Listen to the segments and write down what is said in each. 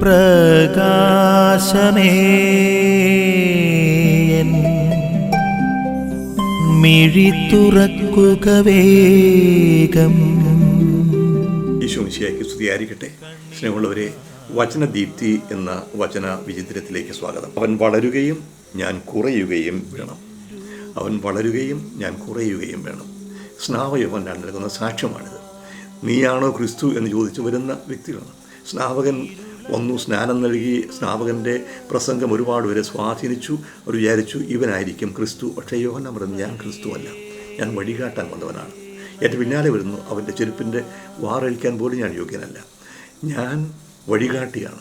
പ്രകാശമേ. മിഴി തുറക്കുക വേഗം. ഈശോ മിശിയാക്കി സ്തുതിയായിരിക്കട്ടെ. സ്നേഹമുള്ളവരെ വചനദീപ്തി എന്ന വചന വിചിത്രത്തിലേക്ക് സ്വാഗതം. അവൻ വളരുകയും ഞാൻ കുറയുകയും വേണം. അവൻ വളരുകയും ഞാൻ കുറയുകയും വേണം. സ്നാവയവൻ നൽകുന്ന സാക്ഷ്യമാണിത്. നീയാണോ ക്രിസ്തു എന്ന് ചോദിച്ചു വരുന്ന വ്യക്തികളാണ്. സ്നാപകൻ വന്നു. സ്നാനം നൽകി സ്നാപകന്റെ പ്രസംഗം ഒരുപാട് പേരെ സ്വാധീനിച്ചു. അവർ വിചാരിച്ചു ഇവനായിരിക്കും ക്രിസ്തു. പക്ഷേ യോഹന പറഞ്ഞു ഞാൻ ക്രിസ്തു അല്ല ഞാൻ വഴികാട്ടാൻ വന്നവനാണ്. എന്റെ പിന്നാലെ വരുന്നു. അവന്റെ ചെരുപ്പിന്റെ വാറഴിക്കാൻ പോലും ഞാൻ യോഗ്യനല്ല. ഞാൻ വഴികാട്ടിയാണ്.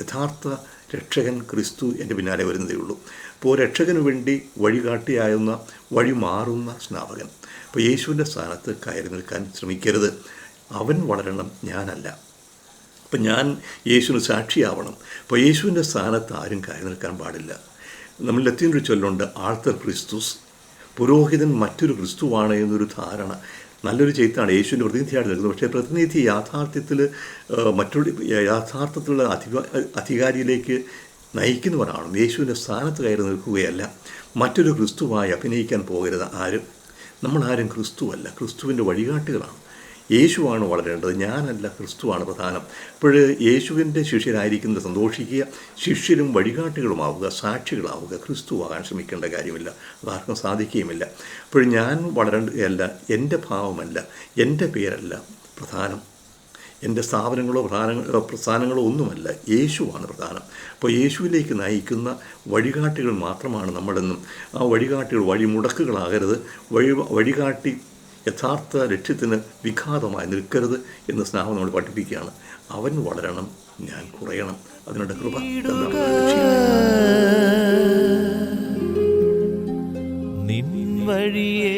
യഥാർത്ഥ രക്ഷകൻ ക്രിസ്തു എന്റെ പിന്നാലെ വരുന്നതേ ഉള്ളൂ. അപ്പോൾ രക്ഷകന് വേണ്ടി വഴികാട്ടിയായുന്ന വഴി മാറുന്ന സ്നാപകൻ. അപ്പോൾ യേശുവിന്റെ സ്ഥാനത്ത് കയറി നിൽക്കാൻ ശ്രമിക്കരുത്. അവൻ വളരണം ഞാനല്ല. അപ്പം ഞാൻ യേശുവിന് സാക്ഷിയാവണം. അപ്പോൾ യേശുവിന്റെ സ്ഥാനത്ത് ആരും കയറി നിൽക്കാൻ പാടില്ല. നമ്മൾ ലത്തീനൊരു ചൊല്ലുണ്ട് ആൾത്തർ ക്രിസ്തുസ് പുരോഹിതൻ മറ്റൊരു ക്രിസ്തുവാണ് എന്നൊരു ധാരണ. നല്ലൊരു ചെയ്ത്താണ് യേശുവിന്റെ പ്രതിനിധിയായിട്ട് നിൽക്കുന്നത്. പക്ഷേ പ്രതിനിധി യാഥാർത്ഥ്യത്തിൽ മറ്റൊരു യാഥാർത്ഥ്യത്തിലുള്ള അധിക അധികാരിയിലേക്ക് നയിക്കുന്നവരാണ്. യേശുവിന്റെ സ്ഥാനത്ത് കയറി നിൽക്കുകയല്ല. മറ്റൊരു ക്രിസ്തുവായി അഭിനയിക്കാൻ പോകരുത് ആരും. നമ്മളാരും ക്രിസ്തുവല്ല. ക്രിസ്തുവിന്റെ വഴികാട്ടുകളാണ്. യേശുവാണ് വളരേണ്ടത്. ഞാനല്ല ക്രിസ്തുവാണ് പ്രധാനം. അപ്പോൾ യേശുവിന്റെ ശിഷ്യരായിരിക്കുന്നത് സന്തോഷിക്കുക ശിഷ്യരും വഴികാട്ടുകളുമാവുക സാക്ഷികളാവുക ക്രിസ്തുവാകാൻ ശ്രമിക്കേണ്ട കാര്യമില്ല അതാർക്കും സാധിക്കുകയുമില്ല. അപ്പോൾ ഞാൻ വളരേണ്ടതല്ല എന്റെ ഭാവമല്ല എന്റെ പേരല്ല പ്രധാനം. എന്റെ സ്ഥാപനങ്ങളോ പ്രധാന പ്രസ്ഥാനങ്ങളോ ഒന്നുമല്ല യേശുവാണ് പ്രധാനം. അപ്പോൾ യേശുവിലേക്ക് നയിക്കുന്ന വഴികാട്ടികൾ മാത്രമാണ് നമ്മളെന്നും. ആ വഴികാട്ടികൾ വഴിമുടക്കുകളാകരുത്. വഴി വഴികാട്ടി യഥാർത്ഥ ലക്ഷ്യത്തിന് വിഘാതമായി നിൽക്കരുത് എന്ന് സ്നാഹം നമ്മൾ പഠിപ്പിക്കുകയാണ്. അവൻ വളരണം ഞാൻ കുറയണം. അതിനുള്ള കൃപ നിൻ വഴിയേ